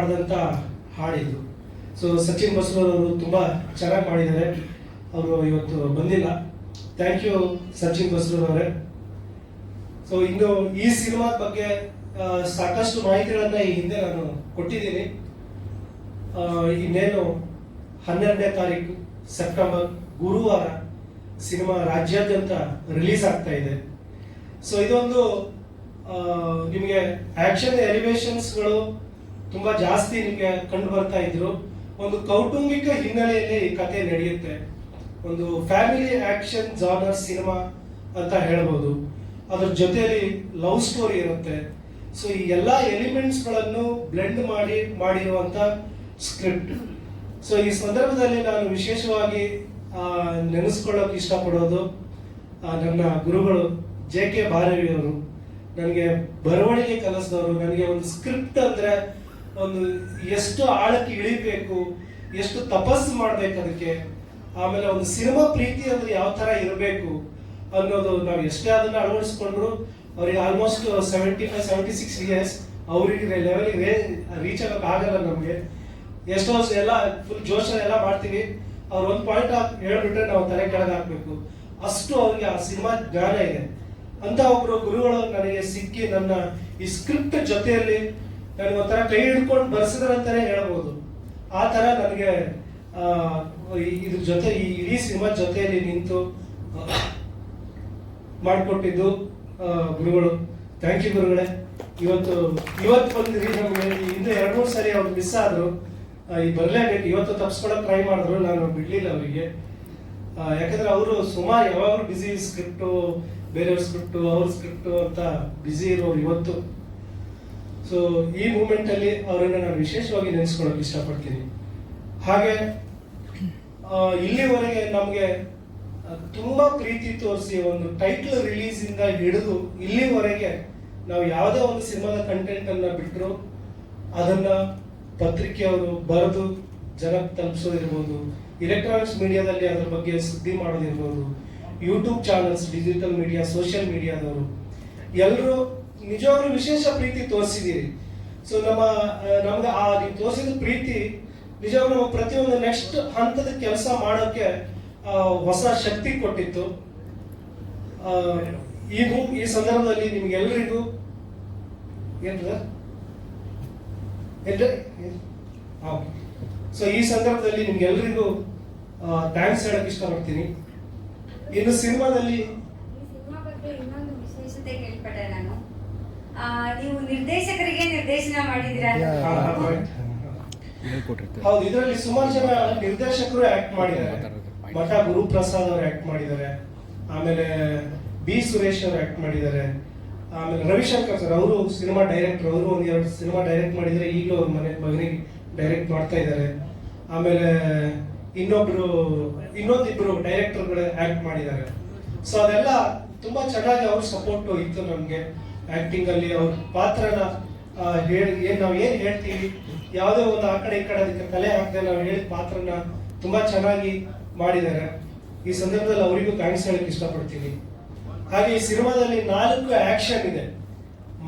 ಮಾಡಿದಂಥ ಹಾಡಿದ್ರು ಸೊ ಸಚಿನ್ ಬಸವರವರು ತುಂಬ ಚೆನ್ನಾಗಿ ಮಾಡಿದ್ದಾರೆ. ಅವರು ಇವತ್ತು ಬಂದಿಲ್ಲ. ಥ್ಯಾಂಕ್ ಯು ಸಚಿನ್ ಬಸವರವರೇ ಸೊ ಇನ್ನು ಈ ಸಿನಿಮಾದ ಬಗ್ಗೆ ಸಾಕಷ್ಟು ಮಾಹಿತಿಗಳನ್ನು ಈ ಹಿಂದೆ ನಾನು ಕೊಟ್ಟಿದ್ದೀನಿ. ಇನ್ನೇನು ಹನ್ನೆರಡನೇ ತಾರೀಕು, ಸೆಪ್ಟೆಂಬರ್, ಗುರುವಾರ ಸಿನಿಮಾ ರಾಜ್ಯಾದ್ಯಂತ ರಿಲೀಸ್ ಆಗ್ತಾ ಇದೆ. ಸೊ ಇದೊಂದು ನಿಮಗೆ ಆಕ್ಷನ್ ಎಲಿವೇಶನ್ಸ್ಗಳು ತುಂಬಾ ಜಾಸ್ತಿ ನಿಮಗೆ ಕಂಡು ಬರ್ತಾ ಇದ್ರು. ಒಂದು ಕೌಟುಂಬಿಕ ಹಿನ್ನೆಲೆಯಲ್ಲಿ ಈ ಕಥೆ ನಡೆಯುತ್ತೆ. ಒಂದು ಫ್ಯಾಮಿಲಿ ಆಕ್ಷನ್ ಜಾನರ್ ಸಿನಿಮಾ ಅಂತ ಹೇಳ್ಬೋದು. ಅದ್ರ ಜೊತೆಯಲ್ಲಿ ಲವ್ ಸ್ಟೋರಿ ಇರುತ್ತೆ. ಸೊ ಈ ಎಲ್ಲ ಎಲಿಮೆಂಟ್ಸ್ಗಳನ್ನು ಬ್ಲೆಂಡ್ ಮಾಡಿ, ಮಾಡಿರುವಂತ ಸ್ಕ್ರಿಪ್ಟ್ ಸೊ ಈ ಸಂದರ್ಭದಲ್ಲಿ ನಾನು ವಿಶೇಷವಾಗಿ ನೆನೆಸ್ಕೊಳ್ಳೋಕೆ ಇಷ್ಟಪಡೋದು ನನ್ನ ಗುರುಗಳು ಜೆ ಕೆ ಭಾರವಿಯವರು ನನಗೆ ಬರವಣಿಗೆ ಕಲಿಸಿದವರು. ನನಗೆ ಒಂದು ಸ್ಕ್ರಿಪ್ಟ್ ಅಂದ್ರೆ ಒಂದು ಎಷ್ಟು ಆಳಕ್ಕೆ ಇಳಿಬೇಕು, ಎಷ್ಟು ತಪಸ್ಸು ಮಾಡ್ಬೇಕು ಅದಕ್ಕೆ, ಆಮೇಲೆ ಒಂದು ಸಿನಿಮಾ ಪ್ರೀತಿ ಅಂದ್ರೆ ಯಾವ ತರ ಇರಬೇಕು ಅನ್ನೋದು ನಾವು ಎಷ್ಟೇ ಅದನ್ನ ಅಳವಡಿಸ್ಕೊಂಡ್ರು, ಅವ್ರಿಗೆ almost seventy five seventy six years ಅವ್ರಿಗೆ ಲೆವೆಲ್ಗೆ ರೀಚ್ ಆಗಕ್ಕೆ ಆಗಲ್ಲ ನಮಗೆ. ಎಷ್ಟೋ ಎಲ್ಲ ಫುಲ್ ಜೋಶ ಎಲ್ಲ ಮಾಡ್ತೀವಿ. ಅವ್ರು ಒಂದು ಪಾಯಿಂಟ್ ಹೇಳ್ಬಿಟ್ರೆ ನಾವು ತಲೆ ಕೆಳಗೆ ಹಾಕ್ಬೇಕು. ಅಷ್ಟು ಅವ್ರಿಗೆ ಆ ಸಿನಿಮಾ ಜ್ಞಾನ ಇದೆ. ಅಂತ ಒಬ್ರು ಗುರುಗಳು ನನಗೆ ಸಿಕ್ಕಿ ನನ್ನ ಈ ಸ್ಕ್ರಿಪ್ಟ್ ಜೊತೆಯಲ್ಲಿ ನನಗೆ ಒಂಥರ ಕೈ ಹಿಡ್ಕೊಂಡು ಬರ್ಸಿದ್ರಂತಾನೆ ಹೇಳ್ಬೋದು. ಆ ತರ ನನಗೆ ಇದ್ರ ಜೊತೆ, ಈ ಇಡೀ ಸಿನಿಮಾ ಜೊತೆಯಲ್ಲಿ ನಿಂತು ಮಾಡಿಕೊಟ್ಟಿದ್ದು ಗುರುಗಳು. ಥ್ಯಾಂಕ್ ಯು ಗುರುಗಳೇ. ಇವತ್ತು ಇವತ್ತು ಬಂದಿದ್ರಿ ನಮಗೆ ಹಿಂದೆ ಎರಡು ಮೂರು ಸರಿ ಅವ್ರು ಮಿಸ್ ಆದ್ರು. ಈ ಬರಲೇಬೇಕು. ಇವತ್ತು ತಪ್ಪಿಸ್ಕೊಳಕ್ ಟ್ರೈ ಮಾಡಿದ್ರು. ನಾನು ಬಿಡ್ಲಿಲ್ಲ ಅವರಿಗೆ. ಯಾಕಂದ್ರೆ ಅವರು ಸುಮಾರು ಯಾವಾಗಲೂ ಬಿಸಿ ಸ್ಕ್ರಿಪ್ಟು ಬೇರೆಯವ್ರ ಸ್ಕ್ರಿಪ್ಟು ಅವ್ರ ಸ್ಕ್ರಿಪ್ಟು ಅಂತ ಬಿಸಿ ಇರೋರು ಇವತ್ತು. ಸೊ ಈ ಮೂಮೆಂಟ್ ಅಲ್ಲಿ ಅವರನ್ನ ನಾನು ವಿಶೇಷವಾಗಿ ನೆನೆಸ್ಕೊಳಕ್ ಇಷ್ಟಪಡ್ತೀನಿ. ಹಾಗೆ ಇಲ್ಲಿವರೆಗೆ ನಮಗೆ ತುಂಬಾ ಪ್ರೀತಿ ತೋರಿಸಿ ಒಂದು ಟೈಟ್ಲ್ ರಿಲೀಸ್ ಇಂದ ಹಿಡಿದು ಇಲ್ಲಿವರೆಗೆ ನಾವು ಯಾವುದೇ ಒಂದು ಸಿನಿಮಾದ ಕಂಟೆಂಟ್ ಅನ್ನ ಬಿಟ್ಟರು ಅದನ್ನ ಪತ್ರಿಕೆಯವರು ಬರೆದು ಜನಕ್ಕೆ ತಲುಪಿಸೋದಿರ್ಬೋದು ಎಲೆಕ್ಟ್ರಾನಿಕ್ಸ್ ಮೀಡಿಯಾದಲ್ಲಿ ಅದ್ರ ಬಗ್ಗೆ ಸುದ್ದಿ ಮಾಡೋದಿರ್ಬೋದು YouTube channels digital media social ಮೀಡಿಯಾದವರು ಎಲ್ಲರೂ ನಿಜವಾಗ್ಲೂ ವಿಶೇಷ ಪ್ರೀತಿ ತೋರಿಸಿದ್ದೀರಿ ಸೊ ನಮ್ಮ ನಮ್ಗೆ ಆ ತೋರಿಸಿದ ಪ್ರೀತಿ ನಿಜವಾಗ್ಲೂ ನಾವು ಪ್ರತಿಯೊಂದು ನೆಕ್ಸ್ಟ್ ಹಂತದ ಕೆಲಸ ಮಾಡೋಕೆ ಆ, ಹೊಸ ಶಕ್ತಿ ಕೊಟ್ಟಿತ್ತು. ಈಗ ಈ ಸಂದರ್ಭದಲ್ಲಿ ನಿಮ್ಗೆಲ್ರಿಗೂ ಸೊ ಈ ಸಂದರ್ಭದಲ್ಲಿ ನಿಮ್ಗೆಲ್ರಿಗೂ ಥ್ಯಾಂಕ್ಸ್ ಹೇಳಕ್ ಇಷ್ಟಪಡ್ತೀನಿ. ಇನ್ನು ಸಿನಿಮಾದಲ್ಲಿ? ಸಿನಿಮಾ ಬಗ್ಗೆ ಇನ್ನೊಂದು ವಿಶೇಷತೆ ಕೇಳ್ಪಟ್ಟೆ ನಾನು. ನೀವು ನಿರ್ದೇಶಕರಿಗೆ ನಿರ್ದೇಶನ. ಹೇಳ್ಕೊಟ್ಟಿರ್ತಾರೆ ಹೌದು ಇದರಲ್ಲಿ ಸುಮಾರು ಜನ ನಿರ್ದೇಶಕರು ಆಕ್ಟ್ ಮಾಡಿದ್ದಾರೆ. ಮಠ ಗುರುಪ್ರಸಾದ್ ಅವರು ಆಕ್ಟ್ ಮಾಡಿದ್ದಾರೆ. ಆಮೇಲೆ ಬಿ ಸುರೇಶ್ ಅವರು ಆಕ್ಟ್ ಮಾಡಿದ್ದಾರೆ. ಆಮೇಲೆ ರವಿಶಂಕರ್ ಸರ್ ಅವರು ಸಿನಿಮಾ ಡೈರೆಕ್ಟರ್ ಅವರು ಒಂದ್ ಎರಡು ಸಿನಿಮಾ ಡೈರೆಕ್ಟ್ ಮಾಡಿದ್ದಾರೆ ಈಗಲೂ ಅವ್ರ ಮನೆ ಮಗನಿಗೆ ಡೈರೆಕ್ಟ್ ಮಾಡ್ತಾ ಇದ್ದಾರೆ. ಆಮೇಲೆ ಇನ್ನೊಬ್ರು ಇನ್ನೊಂದಿಬ್ರು ಡೈರೆಕ್ಟರ್ಗಳು ಆಕ್ಟ್ ಮಾಡಿದ್ದಾರೆ. ಸೊ ಅದೆಲ್ಲ ತುಂಬಾ ಚೆನ್ನಾಗಿ ಅವ್ರ ಸಪೋರ್ಟ್ ಇತ್ತು ನಮ್ಗೆ. ಆಕ್ಟಿಂಗ್ ಅಲ್ಲಿ ಅವ್ರ ಪಾತ್ರನ ಹೇಳಿ, ಏನು ನಾವ್ ಏನ್ ಹೇಳ್ತೀವಿ, ಯಾವುದೇ ಒಂದು ಆ ಕಡೆ ಈ ಕಡೆ ಅದಕ್ಕೆ ತಲೆ ಹಾಕದೆ ನಾವು ಹೇಳಿದ ಪಾತ್ರನ ತುಂಬಾ ಚೆನ್ನಾಗಿ ಮಾಡಿದ್ದಾರೆ. ಈ ಸಂದರ್ಭದಲ್ಲಿ ಅವರಿಗೂ ಥ್ಯಾಂಕ್ಸ್ ಹೇಳಕ್ ಇಷ್ಟಪಡ್ತೀನಿ. ಹಾಗೆ ಈ ಸಿನಿಮಾದಲ್ಲಿ ನಾಲ್ಕು ಆಕ್ಷನ್ ಇದೆ.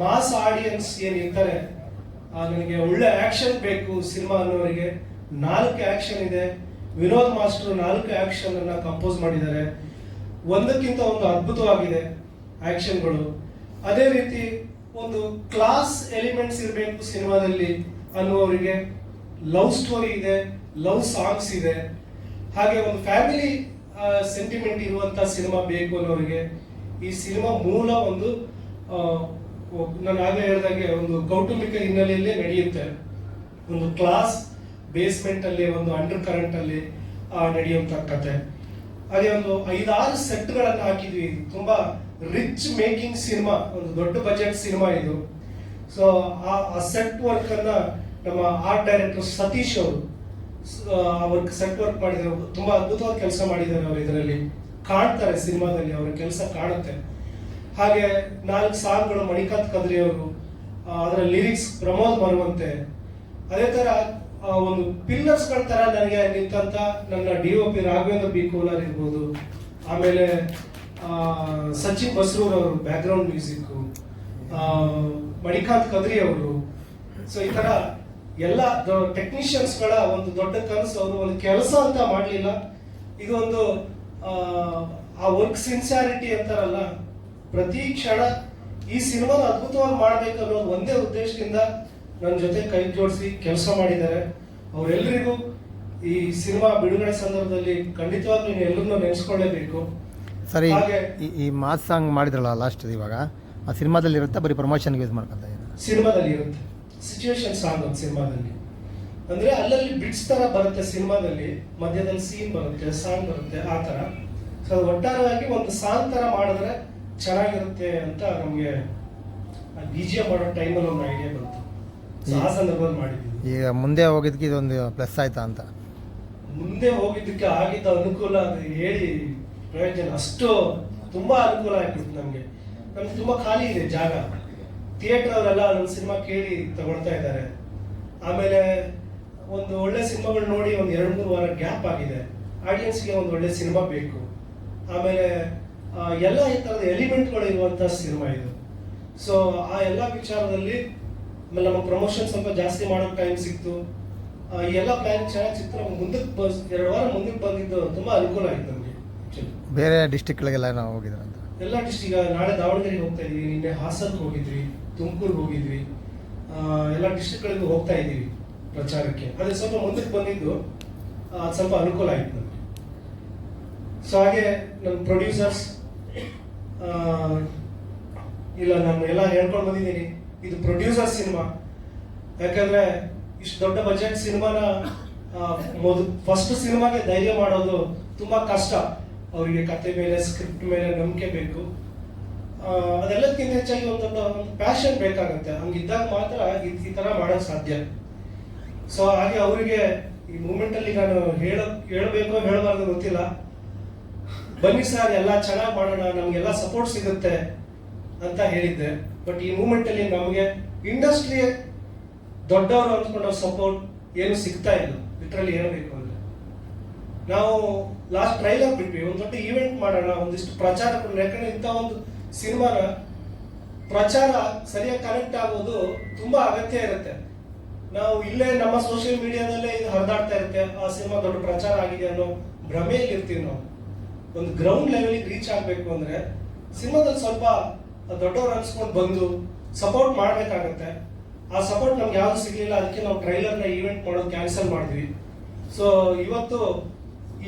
ಮಾಸ್ ಆಡಿಯನ್ಸ್ ಏನಿರ್ತಾರೆ ನನಗೆ ಒಳ್ಳೆ ಆಕ್ಷನ್ ಬೇಕು ಸಿನಿಮಾ ಅನ್ನೋರಿಗೆ. ನಾಲ್ಕು ಆಕ್ಷನ್ ಇದೆ. ವಿನೋದ್ ಮಾಸ್ಟರ್ ನಾಲ್ಕು ಆಕ್ಷನ್ ಅನ್ನ ಕಂಪೋಸ್ ಮಾಡಿದ್ದಾರೆ. ಒಂದಕ್ಕಿಂತ ಒಂದು ಅದ್ಭುತವಾಗಿದೆ ಆಕ್ಷನ್ಗಳು ಅದೇ ರೀತಿ ಒಂದು ಕ್ಲಾಸ್ ಎಲಿಮೆಂಟ್ಸ್ ಇರಬೇಕು ಸಿನಿಮಾದಲ್ಲಿ ಅನ್ನುವರಿಗೆ ಲವ್ ಸ್ಟೋರಿ ಇದೆ ಲವ್ ಸಾಂಗ್ಸ್ ಇದೆ. ಹಾಗೆ ಒಂದು ಫ್ಯಾಮಿಲಿ ಸೆಂಟಿಮೆಂಟ್ ಇರುವಂತ ಸಿನಿಮಾ ಬೇಕು ಅನ್ನೋರಿಗೆ ಈ ಸಿನಿಮಾ ಮೂಲ ಒಂದು ನಾನು ಆಗಲೇ ಹೇಳಿದಾಗೆ ಒಂದು ಕೌಟುಂಬಿಕ ಹಿನ್ನೆಲೆಯಲ್ಲೇ ನಡೆಯುತ್ತೆ. ಒಂದು ಕ್ಲಾಸ್ ಬೇಸ್ಮೆಂಟ್ ಅಲ್ಲಿ, ಒಂದು ಅಂಡರ್ ಕರೆಂಟ್ ಅಲ್ಲಿ ನಡೆಯುವಂತ ಕತೆ ಹಾಗೆ ಒಂದು ಐದಾರು ಸೆಟ್ ಗಳನ್ನ ಹಾಕಿದ್ವಿ. ತುಂಬಾ ರಿಚ್ ಮೇಕಿಂಗ್ ಸಿನಿಮಾ ಒಂದು ದೊಡ್ಡ ಬಜೆಟ್ ಸಿನಿಮಾ ಇದು. ಸೊ ಆ ಸೆಟ್ ವರ್ಕ್ ಅನ್ನ ನಮ್ಮ ಆರ್ಟ್ ಡೈರೆಕ್ಟರ್ ಸತೀಶ್ ಅವರು ವರ್ಕ್ ಸೆಟ್ ವರ್ಕ್ ಮಾಡಿದ್ರು. ತುಂಬಾ ಅದ್ಭುತವಾದ ಕೆಲಸ ಮಾಡಿದ್ದಾರೆ ಅವರು ಇದರಲ್ಲಿ. ಕಾಣ್ತಾರೆ ಸಿನಿಮಾದಲ್ಲಿ ಅವರ ಕೆಲಸ ಕಾಣುತ್ತೆ. ಹಾಗೆ ನಾಲ್ಕು ಸಾಂಗ್ಗಳು ಮಣಿಕಾಂತ್ ಕದ್ರಿ ಅವರು ಅದರ ಲಿರಿಕ್ಸ್ ಪ್ರಮೋದ್ ಬರುವಂತೆ. ಅದೇ ತರ ಒಂದು ಪಿಲ್ಲರ್ಸ್ಗಳ ತರ ನನಗೆ ನಿಂತಂತ ನನ್ನ D O P Raghavendra B Kolar ಇರ್ಬೋದು. ಆಮೇಲೆ ಸಚಿನ್ ಬಸ್ರೂರ್ ಅವರು background music Manikanth Kadri ಅವರು. ಸೊ ಈ ತರ ಎಲ್ಲ ಟೆಕ್ನಿಷಿಯನ್ಸ್ಗಳ ಒಂದು ದೊಡ್ಡ ಕನಸು ಅವರು ಒಂದು ಕೆಲಸ ಅಂತ ಮಾಡಲಿಲ್ಲ. ಇದು ಒಂದು ಆ, ಆ ವರ್ಕ್ ಸಿನ್ಸಿಯಾರಿಟಿ ಅಂತಾರಲ್ಲ ಪ್ರತಿ ಕ್ಷಣ ಈ ಸಿನಿಮಾನ ಅದ್ಭುತವಾಗಿ ಮಾಡ್ಬೇಕು ಅನ್ನೋ ಒಂದೇ ಉದ್ದೇಶದಿಂದ ನನ್ನ ಜೊತೆ ಕೈ ಜೋಡಿಸಿ ಕೆಲಸ ಮಾಡಿದ್ದಾರೆ. ಅವರೆಲ್ಲರಿಗೂ ಈ ಸಿನಿಮಾ ಬಿಡುಗಡೆ ಸಂದರ್ಭದಲ್ಲಿ ಖಂಡಿತವಾಗಿ ನೀವು ಎಲ್ಲರನ್ನೂ ನೆನೆಸ್ಕೊಳ್ಳೇಬೇಕು. ಸರಿ ಹಾಗೆ ಈ ಮಾತ್ ಮಾಸ್ ಸಾಂಗ್ ಮಾಡಿದ್ರಲ್ಲ ಲಾಸ್ಟ್ ಇವಾಗ ಆ ಸಿನಿಮಾದಲ್ಲಿ ಇರುತ್ತೆ? ಬರೀ ಪ್ರಮೋಷನ್ ಯೂಸ್ ಮಾಡ್ಕೊತಾ ಇದ್ದಾರೆ? ಸಿನಿಮಾದಲ್ಲಿ ಇರುತ್ತೆ. ಸಿಚುವೇಶನ್ ಸಾಂಗ್ ಒಂದು ಸಿನಿಮಾದಲ್ಲಿ. ಅಂದ್ರೆ ಅಲ್ಲಲ್ಲಿ ಬಿಟ್ಸ್ ತರ ಬರುತ್ತೆ ಸಿನಿಮಾದಲ್ಲಿ. ಮಧ್ಯದಲ್ಲಿ ಸೀನ್ ಬರುತ್ತೆ ಸಾಂಗ್ ಬರುತ್ತೆ ಆ ತರ. ಸೊ ಒಟ್ಟಾರೆಯಾಗಿ ಒಂದು ಸಾಂಗ್ ತರ ಮಾಡಿದ್ರೆ ಚೆನ್ನಾಗಿರುತ್ತೆ ಅಂತ ನಮಗೆ ಬಿ ಜಿ ಮಾಡೋ ಟೈಮಲ್ಲಿ ಒಂದು ಐಡಿಯಾ ಬಂತು. ಆ ಸಂದರ್ಭದಲ್ಲಿ ಮಾಡಿದ್ವಿ ಈಗ ಮುಂದೆ ಹೋಗಿದ್ದಕ್ಕೆ ಇದೊಂದು ಪ್ಲಸ್ ಆಯ್ತಾ ಅಂತ? ಮುಂದೆ ಹೋಗಿದ್ದಕ್ಕೆ ಆಗಿದ್ದ ಅನುಕೂಲ ಅದು ಹೇಳಿ ಪ್ರಯೋಜನ. ಅಷ್ಟು ತುಂಬಾ ಅನುಕೂಲ ಆಗ್ಬಿಡ್ತು ನಮ್ಗೆ. ನಮ್ಗೆ ತುಂಬಾ ಖಾಲಿ ಇದೆ ಜಾಗ. ಥಿಯೇಟರ್ ಅವರೆಲ್ಲ ನನ್ನ ಸಿನಿಮಾ ಕೇಳಿ ತಗೊಳ್ತಾ ಇದ್ದಾರೆ. ಆಮೇಲೆ ಒಂದು ಒಳ್ಳೆ ಸಿನಿಮಾಗಳು ನೋಡಿ ಒಂದು ಎರಡು ಮೂರು ವಾರ ಗ್ಯಾಪ್ ಆಗಿದೆ. ಆಡಿಯನ್ಸ್ಗೆ ಒಂದು ಒಳ್ಳೆ ಸಿನಿಮಾ ಬೇಕು. ಆಮೇಲೆ ಎಲ್ಲ ಈ ಥರದ ಎಲಿಮೆಂಟ್ಗಳು ಇರುವಂಥ ಸಿನಿಮಾ ಇದು. ಸೊ ಆ ಎಲ್ಲ ವಿಚಾರದಲ್ಲಿ ಆಮೇಲೆ ನಮ್ಮ ಪ್ರಮೋಷನ್ ಸ್ವಲ್ಪ ಜಾಸ್ತಿ ಮಾಡೋ ಟೈಮ್ ಸಿಕ್ತು. ಈ ಎಲ್ಲ ಪ್ಲಾನ್ ಚೆನ್ನಾಗಿ ಸಿಕ್ತು ನಮ್ಗೆ ಮುಂದಕ್ಕೆ ಬಸ್ ಎರಡು ವಾರ ಮುಂದಕ್ಕೆ ಬಂದಿದ್ದು ತುಂಬಾ ಅನುಕೂಲ ಆಯ್ತು ನಮಗೆ. ಬೇರೆ ಡಿಸ್ಟಿಕ್ಗಳಿಗೆಲ್ಲ ನಾವು ಹೋಗಿದ್ರೆ ಅಂತ? ಎಲ್ಲ ಡಿಸ್ಟಿಕ್ ನಾಳೆ ದಾವಣಗೆರೆಗೆ ಹೋಗ್ತಾ ಇದ್ವಿ ನಿನ್ನೆ ಹಾಸನ್ಗೆ ಹೋಗಿದ್ವಿ ತುಮಕೂರಿಗೆ ಹೋಗಿದ್ವಿ. ಎಲ್ಲ ಡಿಸ್ಟ್ರಿಕ್ಗಳಿಗೂ ಹೋಗ್ತಾ ಇದ್ದೀವಿ ಪ್ರಚಾರಕ್ಕೆ. ಅದೇ ಸ್ವಲ್ಪ ಮುಂದಕ್ಕೆ ಬಂದಿದ್ದು ಅದು ಅದ್ ಸ್ವಲ್ಪ ಅನುಕೂಲ ಆಯ್ತು ನಮಗೆ. ಸೊ ಹಾಗೆ ನಮ್ಮ ಪ್ರೊಡ್ಯೂಸರ್ಸ್ ಇಲ್ಲ ನಾನು ಎಲ್ಲ ಹೇಳ್ಕೊಂಡು ಬಂದಿದ್ದೀನಿ. ಇದು ಪ್ರೊಡ್ಯೂಸರ್ ಸಿನಿಮಾ ಯಾಕಂದ್ರೆ ಇಷ್ಟು ದೊಡ್ಡ ಬಜೆಟ್ ಸಿನಿಮಾನ ಫಸ್ಟ್ ಸಿನಿಮಾಗೆ ಧೈರ್ಯ ಮಾಡೋದು ತುಂಬಾ ಕಷ್ಟ. ಅವರಿಗೆ ಕತೆ ಮೇಲೆ ಸ್ಕ್ರಿಪ್ಟ್ ಮೇಲೆ ನಂಬಿಕೆ ಬೇಕು. ಅದೆಲ್ಲಕ್ಕಿಂತ ಹೆಚ್ಚಾಗಿ ಒಂದು ಒಂದು ಪ್ಯಾಷನ್ ಬೇಕಾಗುತ್ತೆ. ಹಂಗಿದ್ದಾಗ ಮಾತ್ರ ಈ ತರ ಮಾಡೋಕ್ ಸಾಧ್ಯ. ಸೊ ಹಾಗೆ ಅವರಿಗೆ ಈ ಮೂಮೆಂಟ್ ಅಲ್ಲಿ ನಾನು ಹೇಳ, ಹೇಳಬೇಕು ಹೇಳಬಾರ್ದು ಗೊತ್ತಿಲ್ಲ. ಬನ್ನಿ ಸರ್, ಎಲ್ಲ ಚೆನ್ನಾಗಿ ಮಾಡೋಣ, ನಮ್ಗೆಲ್ಲ ಸಪೋರ್ಟ್ ಸಿಗುತ್ತೆ ಅಂತ ಹೇಳಿದ್ದೆ. ಬಟ್ ಈ ಮೂಮೆಂಟ್ ಅಲ್ಲಿ ನಮಗೆ ಇಂಡಸ್ಟ್ರಿ ದೊಡ್ಡವರು ಅನ್ಕೊಂಡವ್ರ ಸಪೋರ್ಟ್ ಏನು ಸಿಗ್ತಾ ಇಲ್ಲ. ಲಿಟ್ರಲಿ ಬೇಕು ಅಂದ್ರೆ. ನಾವು ಲಾಸ್ಟ್ ಟ್ರೈಲರ್ ಬಿಟ್ವಿ. ಒಂದು ದೊಡ್ಡ ಈವೆಂಟ್ ಮಾಡೋಣ, ಒಂದಿಷ್ಟು ಪ್ರಚಾರ ಯಾಕಂದ್ರೆ ಇಂಥ ಒಂದು ಸಿನಿಮಾನ ಪ್ರಚಾರ ಸರಿಯಾಗಿ ಕನೆಕ್ಟ್ ಆಗೋದು ತುಂಬಾ ಅಗತ್ಯ ಇರುತ್ತೆ. ನಾವು ಇಲ್ಲೇ ನಮ್ಮ ಸೋಷಿಯಲ್ ಮೀಡಿಯಾದಲ್ಲೇ ಇದು ಹರಿದಾಡ್ತಾ ಇರುತ್ತೆ. ಆ ಸಿನಿಮಾ ದೊಡ್ಡ ಪ್ರಚಾರ ಆಗಿದೆ ಅನ್ನೋ ಭ್ರಮೆಯಲ್ಲಿ ಇರ್ತೀವಿ ನಾವು. ಒಂದು ಗ್ರೌಂಡ್ ಲೆವೆಲ್ಗೆ ರೀಚ್ ಆಗಬೇಕು ಅಂದ್ರೆ ಸಿನಿಮಾದಲ್ಲಿ ಸ್ವಲ್ಪ ದೊಡ್ಡವ್ರು ಅನ್ಸ್ಕೊಂಡು ಬಂದು ಸಪೋರ್ಟ್ ಮಾಡಬೇಕಾಗತ್ತೆ. ಆ ಸಪೋರ್ಟ್ ನಮ್ಗೆ ಯಾವ್ದು ಸಿಗಲಿಲ್ಲ, ಅದಕ್ಕೆ ನಾವು ಟ್ರೈಲರ್ನ ಈವೆಂಟ್ ಮಾಡೋದು ಕ್ಯಾನ್ಸಲ್ ಮಾಡಿದ್ವಿ. ಸೊ ಇವತ್ತು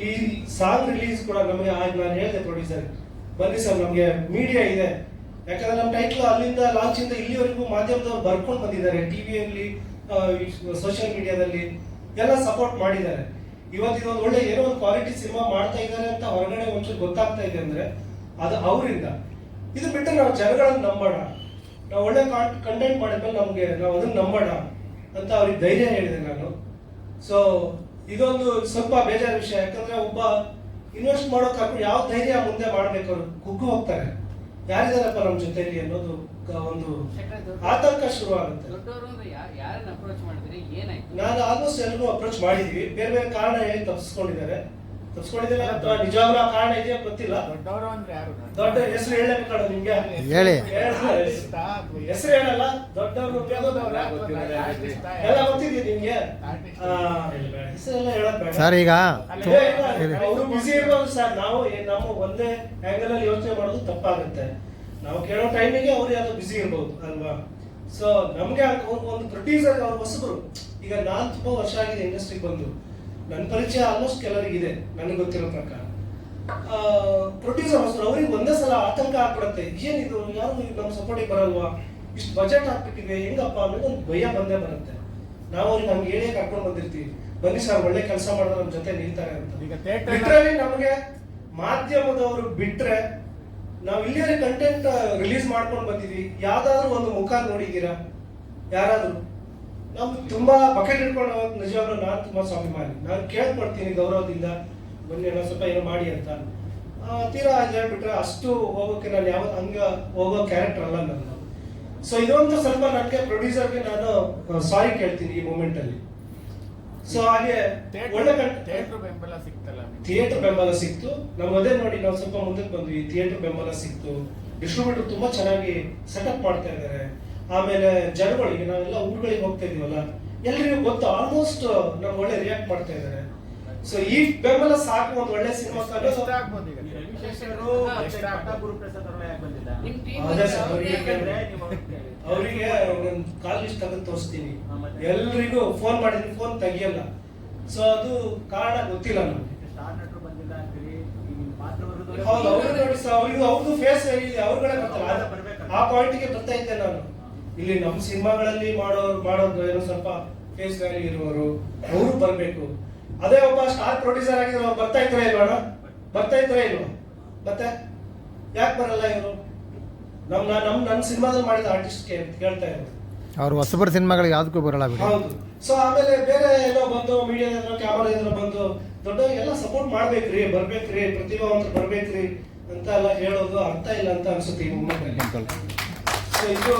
ಈ ಸಾಂಗ್ ರಿಲೀಸ್ ಕೂಡ ನಮಗೆ ಆಗ ನಾನು ಹೇಳಿದೆ ಪ್ರೊಡ್ಯೂಸರ್ ಬನ್ನಿ ಸರ್ ನಮಗೆ ಮೀಡಿಯಾ ಇದೆ. ಯಾಕಂದ್ರೆ ನಮ್ಮ ಟೈಟ್ಲ್ ಅಲ್ಲಿಂದ ಲಾಂಚ್ ಇಂದ ಇಲ್ಲಿವರೆಗೂ ಮಾಧ್ಯಮದವ್ರು ಬರ್ಕೊಂಡು ಬಂದಿದ್ದಾರೆ. ಟಿವಿಯಲ್ಲಿ ಸೋಷಿಯಲ್ ಮೀಡಿಯಾದಲ್ಲಿ ಎಲ್ಲ ಸಪೋರ್ಟ್ ಮಾಡಿದ್ದಾರೆ. ಇವತ್ತು ಇದೊಂದು ಒಳ್ಳೆ ಏನೋ ಒಂದು ಕ್ವಾಲಿಟಿ ಸಿನಿಮಾ ಮಾಡ್ತಾ ಇದ್ದಾರೆ ಅಂತ ಹೊರಗಡೆ ಒಂಚೂರು ಗೊತ್ತಾಗ್ತಾ ಇದೆ ಅಂದ್ರೆ ಅದು ಅವರಿಂದ. ಇದು ಬಿಟ್ಟರೆ ನಾವು ಜನಗಳನ್ನು ನಂಬೋಣ. ನಾವು ಒಳ್ಳೆ ಕಂಟೆಂಟ್ ಮಾಡಿದ್ಮೇಲೆ ನಮಗೆ ನಾವು ಅದನ್ನ ನಂಬೋಣ ಅಂತ ಅವ್ರಿಗೆ ಧೈರ್ಯ ಹೇಳಿದೆ ನಾನು. ಸೊ ಇದೊಂದು ಸ್ವಲ್ಪ ಬೇಜಾರ ವಿಷಯ. ಯಾಕಂದ್ರೆ ಒಬ್ಬ ಇನ್ವೆಸ್ಟ್ ಮಾಡೋ ಕರ್ಕೊಂಡು ಯಾವ ಧೈರ್ಯ ಮುಂದೆ ಮಾಡ್ಬೇಕು ಅವರು ಕುಗ್ಗು ಹೋಗ್ತಾರೆ. ಯಾರಿದಾರಪ್ಪ ನಮ್ಮ ಜೊತೆಲಿ ಅನ್ನೋದು ಒಂದು ಆತಂಕ ಶುರು ಆಗುತ್ತೆ ನಾನು ಆಲ್ಮೋಸ್ಟ್ ಎಲ್ಲರೂ ಅಪ್ರೋಚ್ ಮಾಡಿದೀವಿ. ಬೇರೆ ಬೇರೆ ಕಾರಣ ಹೇಳಿ ತಪ್ಪಿಸ್ಕೊಂಡಿದ್ದಾರೆ. ತಪ್ಪಿಸ್ಕೊಂಡಿದ್ದಾರೆ ಅಥವಾ ನಿಜವಾಗ್ಲೂ ಆ ಕಾರಣ ಇದೆಯಾ ಗೊತ್ತಿಲ್ಲ. ದೊಡ್ಡವರು ಅಂದ್ರೆ ಯಾರು? ದೊಡ್ಡ ಹೆಸರು ಹೇಳಬೇಕಲ್ಲ ನಿಮ್ಗೆ? ಹೇಳಿ. ಹೆಸರು ಹೇಳಲ್ಲ ದೊಡ್ಡವರು ಎಲ್ಲ ಗೊತ್ತಿದೆ ನಿಮ್ಗೆ? ಆ, ಹೆಸರೆಲ್ಲ ಹೇಳಕ್ ಬೇಡ. ಸರ್ ಈಗ. ಅವರು ಬಿಸಿ ಇರ್ಬೋದು ಸರ್. ನಾವು ನಮ್ಮ ಒಂದೇ ಆಂಗಲ್ ಅಲ್ಲಿ ಯೋಚನೆ ಮಾಡೋದು ತಪ್ಪಾಗುತ್ತೆ. ನಾವು ಕೇಳೋ ಟೈಮಿಗೆ ಅವ್ರು ಯಾವ್ದೋ ಬಿಸಿ ಇರ್ಬೋದು ಅಲ್ವಾ? ಸೊ ನಮ್ಗೆ ಒಂದು- ಒಂದು ಪ್ರೊಡ್ಯೂಸರ್ ಅವ್ರ ಹೊಸಬರು. ಈಗ ನಾನ್ ತುಂಬಾ ವರ್ಷ ಆಗಿದೆ ಇಂಡಸ್ಟ್ರಿ ಬಂದು. ನನ್ನ ಪರಿಚಯ ಆಲ್ಮೋಸ್ಟ್ ಕೆಲವರಿಗಿದೆ ನನಗೆ ಗೊತ್ತಿರೋ ಪ್ರಕಾರ. ಪ್ರೊಡ್ಯೂಸರ್ ಹೊಸರು ಅವ್ರಿಗೆ ಒಂದೇ ಸಲ ಆತಂಕ ಆಗ್ಬಿಡುತ್ತೆ. ಏನಿದು ಯಾರು ನಮ್ಮ ಸಪೋರ್ಟಿಗೆ ಬರಲ್ವಾ? ಇಷ್ಟು ಬಜೆಟ್ ಹಾಕ್ಬಿಟ್ಟಿದೆ ಹೆಂಗಪ್ಪ ಅನ್ನೋದು ಒಂದು ಭಯ ಬಂದೇ ಬರುತ್ತೆ. ನಾವು ಅವ್ರಿಗೆ ನಮ್ಗೆ ಹೇಳಿ ಕರ್ಕೊಂಡು ಬಂದಿರ್ತೀವಿ. ಬನ್ನಿ ಸರ್ ಒಳ್ಳೆ ಕೆಲಸ ಮಾಡಿದ್ರೆ ನಮ್ಮ ಜೊತೆ ನಿಲ್ತಾರೆ ಅಂತ. ಲಿಟ್ರಲಿ ನಮಗೆ ಮಾಧ್ಯಮದವರು ಬಿಟ್ರೆ ನಾವು ಇಲ್ಲಿಯೇ ಕಂಟೆಂಟ್ ರಿಲೀಸ್ ಮಾಡ್ಕೊಂಡು ಬಂದಿದ್ವಿ. ಯಾವ್ದಾದ್ರು ಒಂದು ಮುಖ ನೋಡಿದ್ದೀರಾ? ಯಾರಾದ್ರೂ? ನಮ್ಗೆ ತುಂಬಾ ಬಕೆಟ್ ಹಿಡ್ಕೊಂಡು ನಿಜವಾಗ್ಲೂ ನಾನು ತುಂಬಾ ಸ್ವಾಭಿಮಾನಿ. ನಾನು ಕೇಳ್ಕೊಡ್ತೀನಿ ಗೌರವದಿಂದ ಬನ್ನಿ ನಾನು ಸ್ವಲ್ಪ ಏನೋ ಮಾಡಿ ಅಂತ. ತೀರಾ ಹೇಳ್ಬಿಟ್ರೆ ಅಷ್ಟು ಹೋಗೋಕೆ ನಾನು ಯಾವ ಹಂಗ ಹೋಗೋ ಕ್ಯಾರೆಕ್ಟರ್ ಅಲ್ಲ ನಾನು ಸೊ ಇದೊಂದು ಸ್ವಲ್ಪ ನನಗೆ ಪ್ರೊಡ್ಯೂಸರ್ಗೆ ನಾನು ಸಾರಿ ಕೇಳ್ತೀನಿ ಈ ಮೂಮೆಂಟ್ ಅಲ್ಲಿ. ಸೊ ಹಾಗೆ ಒಳ್ಳೆ ಥಿಯೇಟರ್ ಬೆಂಬಲ ಸಿಕ್ತಲ್ಲ? ಥಿಯೇಟರ್ ಬೆಂಬಲ ಸಿಕ್ತು. ನಾವು ಅದೇ ನೋಡಿ ನಾವು ಸ್ವಲ್ಪ ಮುಂದಕ್ಕೆ ಬಂದ್ವಿ. ಥಿಯೇಟರ್ ಬೆಂಬಲ ಸಿಕ್ತು. ಡಿಸ್ಟ್ರಿಬ್ಯೂಟರ್ ತುಂಬಾ ಚೆನ್ನಾಗಿ ಸೆಟಪ್ ಮಾಡ್ತಾ ಇದ್ದಾರೆ. ಆಮೇಲೆ ಜನಗಳಿಗೆ ನಾವೆಲ್ಲ ಊರುಗಳಿಗೆ ಹೋಗ್ತಾ ಇದೀವಲ್ಲ ಎಲ್ರಿಗೂ ಗೊತ್ತು ಆಲ್ಮೋಸ್ಟ್ ನಮ್ಗೆ ಒಳ್ಳೆ ರಿಯಾಕ್ಟ್ ಮಾಡ್ತಾ ಇದ್ದಾರೆ. ಸೊ ಈ ಬೆಂಬಲ ಸಾಕು ಒಂದು ಒಳ್ಳೆ ಸಿನಿಮಾ ಅವ್ರಿಗೆ ಯಾಕಂದ್ರೆ ನೀವು ಅವರಿಗೆ ಒಂದು ಕಾಲ್ ಲಿಸ್ಟ್ ತೆಗೆದು ತೋರಿಸ್ತೀನಿ. ಎಲ್ರಿಗೂ ಫೋನ್ ಮಾಡಿದ್ರೆ ಫೋನ್ ತೆಗಿಯಲ್ಲ. ಸೊ ಅದು ಕಾರಣ ಗೊತ್ತಿಲ್ಲ ನಮ್ಗೆ. ಸ್ಟಾರ್ ನಟರು ಬಂದಿಲ್ಲ ಅಂತೀರಿ ಈ ನಿಮ್ಮ ಪಾತ್ರವರ್ಗದವ್ರು- ಹೌದು ನೋಡಿ ಅವ್ರಿಗೂ ಅವ್ರದ್ದು ಫೇಸ್ ಅವ್ರಗಳೇ ಗೊತ್ತಲ್ಲ ಅವ್ರೆಲ್ಲ ಬರ್ಬೇಕಲ್ಲ. ಆ ಪಾಯಿಂಟ್ಗೆ ಬರ್ತಾ ಇದ್ದೆ ನಾನು. ಇಲ್ಲಿ ನಮ್ಮ ಸಿನಿಮಾಗಳಲ್ಲಿ ಮಾಡೋ ಮಾಡೋದು ಏನೋ ಸ್ವಲ್ಪ ಫೇಸ್ ವ್ಯಾಲ್ಯೂ ಇರುವವರು ಅವರು ಬರಬೇಕು. ಅದೇ ಒಬ್ಬ ಸ್ಟಾರ್ ಪ್ರೊಡ್ಯೂಸರ್ ಆಗಿದ್ರೆ ಅವ್ರು ಬರ್ತಾ ಇದ್ರೆ ಇಲ್ವಣ ಬರ್ತಾ ಇದ್ರೆ ಇಲ್ವ? ಮತ್ತೆ ಯಾಕೆ ಬರಲ್ಲ ಇವರು? ನಮ್ಮ ನಮ್ಮ ನಮ್ ನನ್ನ ಸಿನಿಮಾದಲ್ಲಿ ಮಾಡಿದ ಆರ್ಟಿಸ್ಟ್ ಕೇಳ್ತಾ ಇರೋದು. ಅವ್ರು ಹೊಸಬರ ಸಿನಿಮಾಗಳಿಗೆ ಯಾವುದಕ್ಕೂ ಬರಲ್ಲ ಬಿಡಿ. ಹೌದು. ಸೊ ಆಮೇಲೆ ಬೇರೆ ಏನೋ ಬಂದು ಮೀಡಿಯಾದ ಕ್ಯಾಮರಾ ಏನೋ ಬಂದು ದೊಡ್ಡ ಎಲ್ಲ ಸಪೋರ್ಟ್ ಮಾಡ್ಬೇಕ್ರಿ ಬರ್ಬೇಕ್ರಿ ಪ್ರತಿಭಾವಂತರು ಬರ್ಬೇಕ್ರಿ ಅಂತ ಎಲ್ಲ ಹೇಳೋದು ಅರ್ಥ ಇಲ್ಲ ಅಂತ ಅನ್ಸುತ್ತೆ ಈ ಮೂಮೆಂಟ್ ಸೊ ಇದು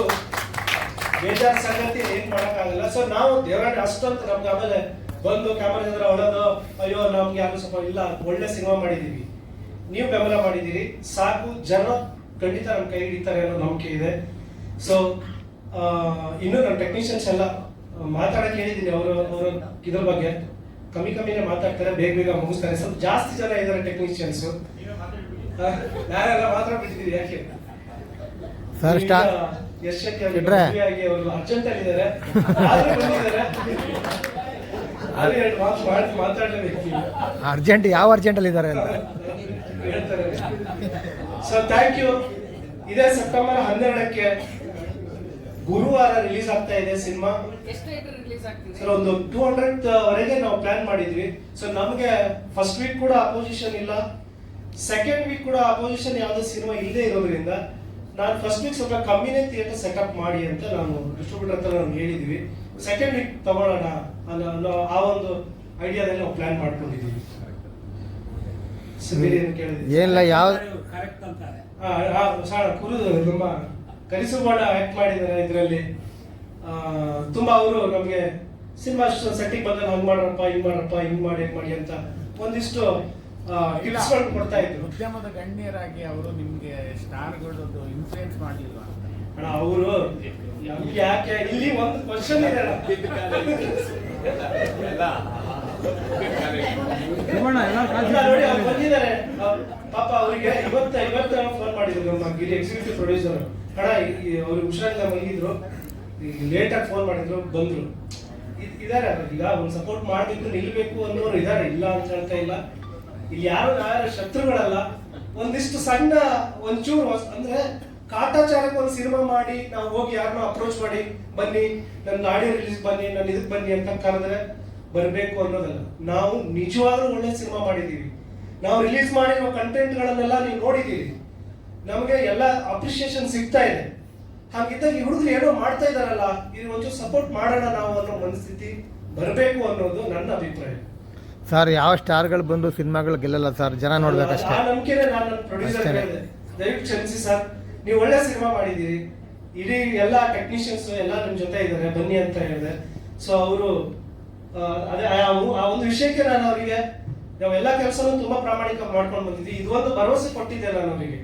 ಬೇಜಾರ್ ಸಂಗತಿ ಏನ್ ಮಾಡೋಕ್ಕಾಗಲ್ಲ. ಸೊ ನಾವು ದೇವರಾಣಿ ಅಷ್ಟೊಂದು ನಮ್ಗೆ ಆಮೇಲೆ ಬಂದು ಕ್ಯಾಮರಾ ಹತ್ರ ಹೊಡೋದು ಅಯ್ಯೋ ನಮ್ಗೆ ಯಾರು ಸ್ವಲ್ಪ ಇಲ್ಲ ಒಳ್ಳೆ ಸಿನಿಮಾ ಮಾಡಿದೀವಿ. ನೀವು ಬೆಂಬಲ ಮಾಡಿದ್ದೀರಿ. ಸಾಕು ಜನ ಖಂಡಿತ ನಮ್ಮ ಕೈ ಹಿಡಿತಾರೆ ಅನ್ನೋ ನಂಬಿಕೆ ಇದೆ. ಸೊ ಇನ್ನು ನಮ್ಮ ಟೆಕ್ನಿಷಿಯನ್ಸ್ ಎಲ್ಲ ಮಾತಾಡಕ್ಕೆ ಹೇಳಿದ್ದೀನಿ ಅವರು ಅವರು ಇದ್ರ ಬಗ್ಗೆ. ಕಮ್ಮಿ ಕಮ್ಮಿನೇ ಮಾತಾಡ್ತಾರೆ ಬೇಗ ಬೇಗ ಮುಗಿಸ್ತಾರೆ. ಸ್ವಲ್ಪ ಜಾಸ್ತಿ ಜನ ಇದ್ದಾರೆ ಟೆಕ್ನಿಷಿಯನ್ಸ್ ನಾನೆಲ್ಲ ಮಾತಾಡ್ಬಿಟ್ಟಿದ್ದೀವಿ ಯಾಕೆ? ಯಶಕ್ಕೆ ಆಗಿ ಅವರು ಅರ್ಜೆಂಟ್ ಆಗಿದ್ದಾರೆ ಆದ್ರೂ ಬಂದಿದ್ದಾರೆ. ಆದ್ರೆ ಎರಡು ಮಾತು ಮಾಡಿ ಮಾತಾಡಲೇಬೇಕು. ಅರ್ಜೆಂಟ್ ಯಾವ ಅರ್ಜೆಂಟಲ್ಲಿ ಇದ್ದಾರೆ ಅಂತ? ಹೇಳ್ತಾರೆ. ಸೊ ಥ್ಯಾಂಕ್ ಯು ಇದೇ ಸೆಪ್ಟೆಂಬರ್ ಹನ್ನೆರಡಕ್ಕೆ ಗುರುವಾರ ರಿಲೀಸ್ ಆಗ್ತಾ ಇದೆ ಸಿನಿಮಾ. ಸರ್ ಒಂದು ಟೂ ಹಂಡ್ರೆಡ್ ವರೆಗೆ ನಾವು ಪ್ಲಾನ್ ಮಾಡಿದ್ವಿ. ಸೊ ನಮಗೆ ಫಸ್ಟ್ ವೀಕ್ ಕೂಡ ಅಪೋಸಿಷನ್ ಇಲ್ಲ. ಸೆಕೆಂಡ್ ವೀಕ್ ಕೂಡ ಅಪೋಸಿಷನ್ ಯಾವುದೇ ಸಿನಿಮಾ ಇಲ್ಲದೆ ಇರೋದ್ರಿಂದ ನಾನು ಫಸ್ಟ್ ವೀಕ್ ಸ್ವಲ್ಪ ಕಮ್ಮಿನೇ ಥಿಯೇಟರ್ ಸೆಟಪ್ ಮಾಡಿ ಅಂತ ನಾನು ಡಿಸ್ಟ್ರಿಬ್ಯೂಟರ್ ಹತ್ರ ನಾನು ಹೇಳಿದ್ವಿ. ಸೆಕೆಂಡ್ ವೀಕ್ ತಗೊಳ್ಳೋಣ ಅನ್ನೋ ಅನ್ನೋ ಆ ಒಂದು ಐಡಿಯಾದಲ್ಲಿ ನಾವು ಪ್ಲಾನ್ ಮಾಡ್ಕೊಂಡಿದ್ದೀವಿ. ಏನಿಲ್ಲ ಯಾವ ಕುರು ತುಂಬ ಕರಿಸುಬಾಣ ಆಕ್ಟ್ ಮಾಡಿದ್ದಾರೆ ಇದರಲ್ಲಿ. ತುಂಬಾ ಅವರು ನಮಗೆ ಸಿನಿಮಾ ಸೆಟ್ಟಿಗೆ ಬಂದಾಗ ಹಂಗೆ ಮಾಡ್ರಪ್ಪ ಹಿಂಗ್ ಮಾಡ್ರಪ್ಪ ಹಿಂಗ್ ಮಾಡಿ ಹಿಂಗ್ ಮಾಡಿ ಅಂತ ಒಂದಿಷ್ಟು ಕೊಡ್ತಾ ಇದ್ರು. ಉದ್ಯಮದ ಗಣ್ಯರಾಗಿ ಅವರು ನಿಮ್ಗೆ ಸ್ಟಾರ್ಗಳದ್ದು ಇನ್ಫ್ಲೂಯೆನ್ಸ್ ಮಾಡಲಿಲ್ವಾ? ಅಂತ ಅಣ್ಣ ಅವರು ಯಾಕೆ ಇಲ್ಲಿ ಒಂದು ಕ್ವಶನ್ ಇದೆ ಬಂದಿದ್ದಾರೆ. ಪಾಪ ಅವರಿಗೆ ಇವತ್ತು ಇವತ್ತು ಫೋನ್ ಮಾಡಿದ್ರು ನಮ್ಮ ಗಿರಿ ಎಕ್ಸಿಕ್ಯೂಟಿವ್ ಪ್ರೊಡ್ಯೂಸರ್ ಅಣ್ಣ ಈ- ಅವ್ರು ಹುಷಾರಿಲ್ಲ ಬಂದಿದ್ರು. ಲೇಟ್ ಆಗಿ ಫೋನ್ ಮಾಡಿದ್ರು ಬಂದ್ರು. ಇದ್- ಇದಾರೆ ಅವ್ರು ಈಗ ಒಂದು ಸಪೋರ್ಟ್ ಮಾಡ್ಬೇಕು ನಿಲ್ಬೇಕು ಅನ್ನೋರು ಇದಾರೆ ಇಲ್ಲ ಅಂತ ಹೇಳ್ತಾ ಇಲ್ಲ. ಇಲ್ಲಿ ಯಾರು ಶತ್ರುಗಳಲ್ಲ, ಒಂದಿಷ್ಟು ಸಣ್ಣ ಒಂಚೂರು ಚೂರು ಅಂದ್ರೆ ಕಾಟಾಚಾರಕ್ಕೆ ಒಂದು ಸಿನಿಮಾ ಮಾಡಿ, ನಾವು ಹೋಗಿ ಯಾರನ್ನೋ ಅಪ್ರೋಚ್ ಮಾಡಿ, ಬನ್ನಿ ನನ್ನ ಆಡಿಯೋ ರಿಲೀಸ್ ಬನ್ನಿ ನನ್ನ ಇದಕ್ಕೆ ಬನ್ನಿ ಅಂತ ಕರೆದ್ರೆ ಬರಬೇಕು ಅನ್ನೋದಲ್ಲ. ನಾವು ನಿಜವಾಗ್ಲೂ ಒಳ್ಳೆ ಸಿನಿಮಾ ಮಾಡಿದ್ದೀವಿ. ನಾವು ರಿಲೀಸ್ ಮಾಡಿರೋ ಕಂಟೆಂಟ್ಗಳನ್ನೆಲ್ಲ ನೀವು ನೋಡಿದ್ದೀವಿ ನಮಗೆ ಎಲ್ಲ ಅಪ್ರಿಷಿಯೇಷನ್ ಸಿಗ್ತಾ ಇದೆ. ಹಾಗಿದ್ದಾಗ ಈ ಹುಡುಗರು ಏನೋ ಮಾಡ್ತಾ ಇದಾರಲ್ಲ, ಇದು ಒಂಚೂರು ಸಪೋರ್ಟ್ ಮಾಡೋಣ ನಾವು ಅನ್ನೋ ಮನಸ್ಥಿತಿ ಬರಬೇಕು ಅನ್ನೋದು ನನ್ನ ಅಭಿಪ್ರಾಯ. ಸರ್ ಯಾವ ಸ್ಟಾರ್ಗಳು ಬಂದು ಸಿನಿಮಾಗಳು ಗೆಲ್ಲಲ್ಲ ಸರ್ ಜನ ನೋಡ್ಬೇಕಷ್ಟೇ. ಅಷ್ಟೇ ದಯವಿಟ್ಟು ಕ್ಷಮಿಸಿ ಸರ್ ನೀವು ಒಳ್ಳೆ ಸಿನಿಮಾ ಮಾಡಿದ್ದೀರಿ. ಇಡೀ ಎಲ್ಲ ಟೆಕ್ನಿಷಿಯನ್ಸ್ ಎಲ್ಲ ನಿಮ್ಮ ಜೊತೆ ಇದ್ದಾರೆ. ಬನ್ನಿ ಅಂತ ಹೇಳಿದೆ. ಸೊ ಅವರು ಅದೇ ಆ ಒಂದು ವಿಷಯಕ್ಕೆ ನಾನು ಅವರಿಗೆ ನಾವು ಎಲ್ಲ ಕೆಲಸನೂ ತುಂಬಾ ಪ್ರಾಮಾಣಿಕ ಮಾಡ್ಕೊಂಡು ಬಂದಿದ್ವಿ ಇದೊಂದು ಭರವಸೆ ಕೊಟ್ಟಿದ್ದೆ ನಾನು ಅವರಿಗೆ.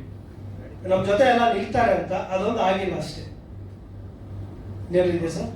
ನಮ್ಮ ಜೊತೆ ಎಲ್ಲ ನಿಲ್ತಾರೆ ಅಂತ. ಅದೊಂದು ಆಗಿಲ್ಲ ಅಷ್ಟೇ. ಏನಿದೆ ಸರ್